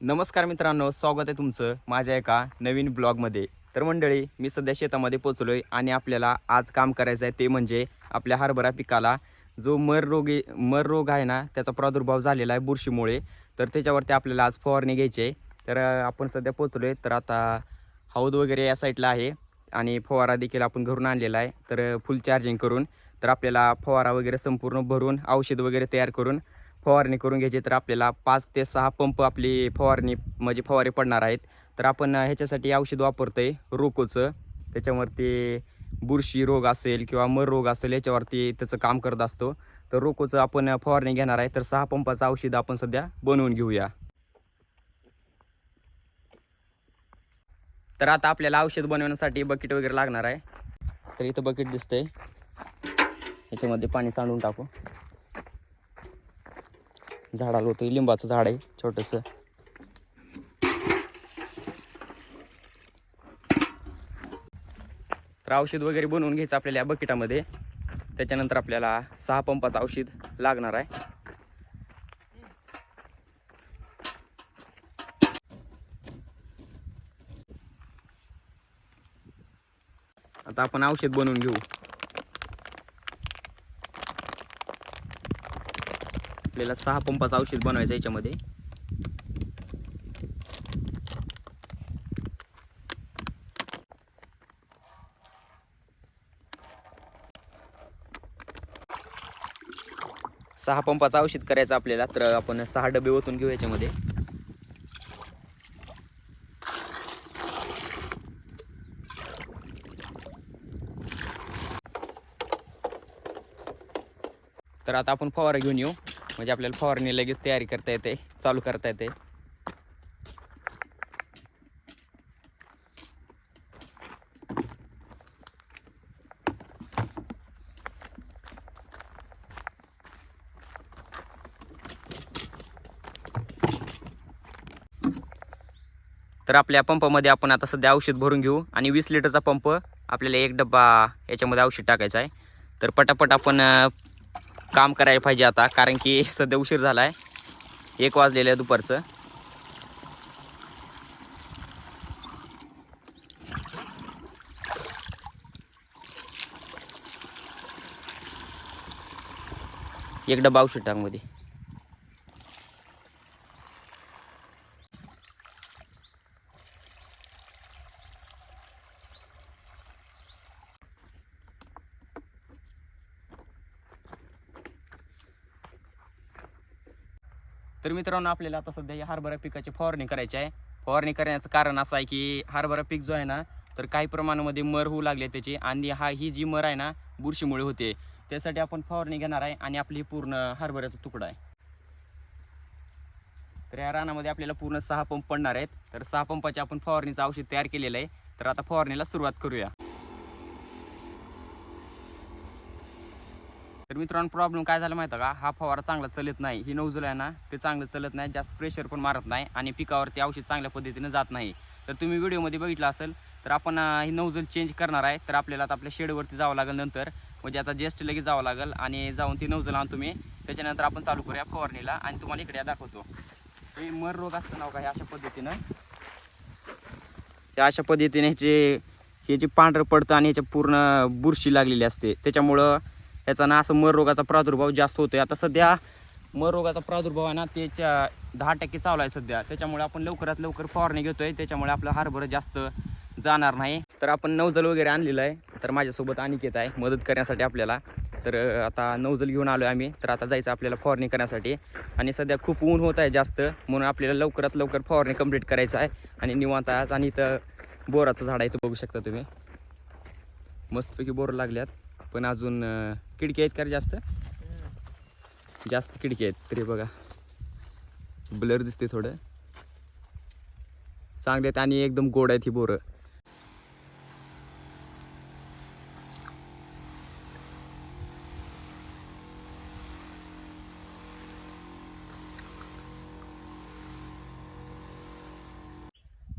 नमस्कार मित्रांनो स्वागत आहे तुमचं माझ्या एका नवीन ब्लॉगमध्ये. तर मंडळी मी सध्या शेतामध्ये पोचलो आहे आणि आपल्याला आज काम करायचं आहे ते म्हणजे आपल्या हरभरा पिकाला जो मर रोगी मर रोग आहे ना त्याचा प्रादुर्भाव झालेला आहे बुरशीमुळे. तर त्याच्यावरती आपल्याला आज फवारणी घ्यायची आहे. तर आपण सध्या पोचलो आहे तर आता हौद वगैरे या साईडला आहे आणि फवारा देखील आपण घरून आणलेला आहे. तर फुल चार्जिंग करून तर आपल्याला फवारा वगैरे संपूर्ण भरून औषध वगैरे तयार करून फवारणी करून घ्यायची तर आपल्याला पाच ते सहा पंप आपली फवारणी म्हणजे फवारे पडणार आहेत. तर आपण ह्याच्यासाठी औषध वापरतोय रोकोचं. त्याच्यावरती बुरशी रोग असेल किंवा मर रोग असेल याच्यावरती त्याचं काम करत असतो. तर रोकोचं आपण फवारणी घेणार आहे. तर सहा पंपाचं औषध आपण सध्या बनवून घेऊया. तर आता आपल्याला औषध बनवण्यासाठी बकेट वगैरे लागणार आहे. तर इथं बकेट दिसतंय. याच्यामध्ये पाणी सांडून टाकू. झाडाला होतं लिंबाचं झाड आहे छोटंसं. तर औषध वगैरे बनवून घ्यायचं आपल्याला या बकेटामध्ये. त्याच्यानंतर आपल्याला सहा पंपाचं औषध लागणार आहे. आता आपण औषध बनवून घेऊ. आपल्याला सहा पंपाचं औषध बनवायचं याच्यामध्ये. सहा पंपाचं औषध करायचं आपल्याला तर आपण सहा डबे ओतून घेऊ याच्यामध्ये. तर आता आपण फवारा घेऊन येऊ. म्हणजे आपल्याला फवारणी लगेच तयारी करता येते चालू करता येते. तर आपल्या पंपामध्ये आपण आता सध्या औषध भरून घेऊ आणि वीस लिटरचा पंप आपल्याला एक डब्बा याच्यामध्ये औषध टाकायचं आहे. तर पटापट आपण काम करायला पाहिजे आता कारण की सध्या उशीर झाला आहे एक वाजलेलं आहे दुपारचं. एक डबा औषध टाकमध्ये तर मित्रांनो आपल्याला आता सध्या या हरभरा पिकाची फवारणी करायची आहे. फवारणी करण्याचं कारण असं आहे की हरभरा पीक जो आहे ना तर काही प्रमाणामध्ये मर होऊ लागले त्याची आणि हा ही जी मर आहे ना बुरशीमुळे होते. त्यासाठी आपण फवारणी घेणार आहे आणि आपली पूर्ण हरभऱ्याचा तुकडा आहे. तर या रानामध्ये आपल्याला पूर्ण सहा पंप पडणार आहेत. तर सहा पंपाची आपण फवारणीचं औषध तयार केलेलं आहे. तर आता फवारणीला सुरुवात करूया. तर मित्रांनो प्रॉब्लेम काय झाला माहिती आहे का? हा फवारा चांगला चलत नाही. ही नौजल आहे ना ते चांगलं चलत नाही जास्त प्रेशर पण मारत नाही आणि पिकावरती औषध चांगल्या पद्धतीने जात नाही. तर तुम्ही व्हिडिओमध्ये बघितलं असेल तर आपण ही नौजल चेंज करणार आहे. तर आपल्याला आता आपल्या शेडवरती जावं लागेल नंतर. म्हणजे आता जेस्ट लगेच जावं लागेल आणि जाऊन ती नौजल आणतो मी. त्याच्यानंतर आपण चालू करूया फवारणीला आणि तुम्हाला इकडे दाखवतो. हे मर रोग असतं नाव हो का अशा पद्धतीनं? हे अशा पद्धतीने ह्याचे हे जे पांढरं पडतं आणि ह्याच्या पूर्ण बुरशी लागलेली असते. त्याच्यामुळं याचा ना असं मर रोगाचा प्रादुर्भाव जास्त होतोय. आता सध्या मर रोगाचा प्रादुर्भाव आहे ना त्याच्या दहा टक्के चालू आहे सध्या. त्याच्यामुळे आपण लवकरात लवकर फवारणी घेतोय. त्याच्यामुळे आपलं हरभर जास्त जाणार नाही. तर आपण नवजल वगैरे आणलेलं आहे. तर माझ्यासोबत अनिकेत आहे मदत करण्यासाठी आपल्याला. तर आता नवजल घेऊन आलो आहे आम्ही. तर आता जायचं आपल्याला फवारणी करण्यासाठी. आणि सध्या खूप ऊन होत आहे जास्त. म्हणून आपल्याला लवकरात लवकर फवारणी कंप्लीट करायचं आहे. आणि निवांत आज आणि इथं बोराचं झाड आहे इथं बघू शकता तुम्ही. मस्तपैकी बोर लागल्यात. पण अजून खिडकी आहेत का रे जास्त? जास्त खिडकी आहेत तरी बघा. ब्लर दिसते थोडं. चांगले आहेत आणि एकदम गोड आहेत ही बोरं.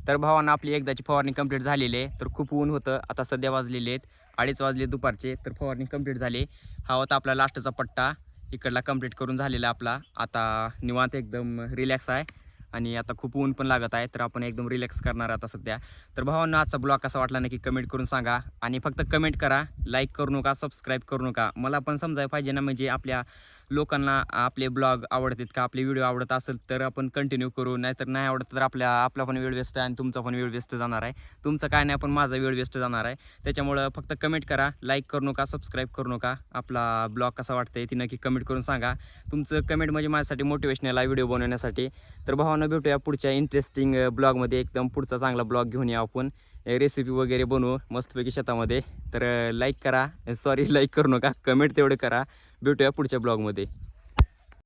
तर भावांना आपली एकदाची फवारणी कंप्लीट झालेली आहे. तर खूप ऊन होतं. आता सध्या वाजलेले आहेत. अडीच वाजले दुपारचे तर फवारणी कंप्लीट झाली. हा होता आपला लास्टचा पट्टा. इकडला कंप्लीट करून झालेला आपला. आता निवांत एकदम रिलॅक्स आहे. आणि आता खूप ऊन पण लागत आहे तर आपण एकदम रिलॅक्स करणार आता सध्या. तर भावांना आजचा ब्लॉग कसा वाटला नक्की कमेंट करून सांगा. आणि फक्त कमेंट करा लाईक करू नका सबस्क्राईब करू नका. मला पण समजायला पाहिजे ना म्हणजे आपल्या लोकांना आपले ब्लॉग आवडतात का आपले व्हिडिओ आवडत असेल तर आपण कंटिन्यू करू. नाहीतर नाही आवडत तर आपल्या आपला पण वेळ व्यस्त आहे आणि तुमचा पण वेळ वेस्ट जाणार आहे. तुमचं काय नाही पण माझा वेळ व्यस्त जाणार आहे. त्याच्यामुळं फक्त कमेंट करा लाईक करू नका सबस्क्राईब करू नका. आपला ब्लॉग कसा वाटतंय ती नक्की कमेंट करून सांगा. तुमचं कमेंट म्हणजे माझ्यासाठी मोटिवेशनल आहे व्हिडिओ बनवण्यासाठी. तर भावांना भेटूया पुढच्या इंटरेस्टिंग ब्लॉगमध्ये एकदम पुढचा चांगला ब्लॉग घेऊन या आपण. रेसिपी वगैरे बनवू मस्तपैकी शेतामध्ये. तर लाईक करा. सॉरी लाईक करू नका. कमेंट तेवढं करा. भेटूया पुढच्या ब्लॉगमध्ये.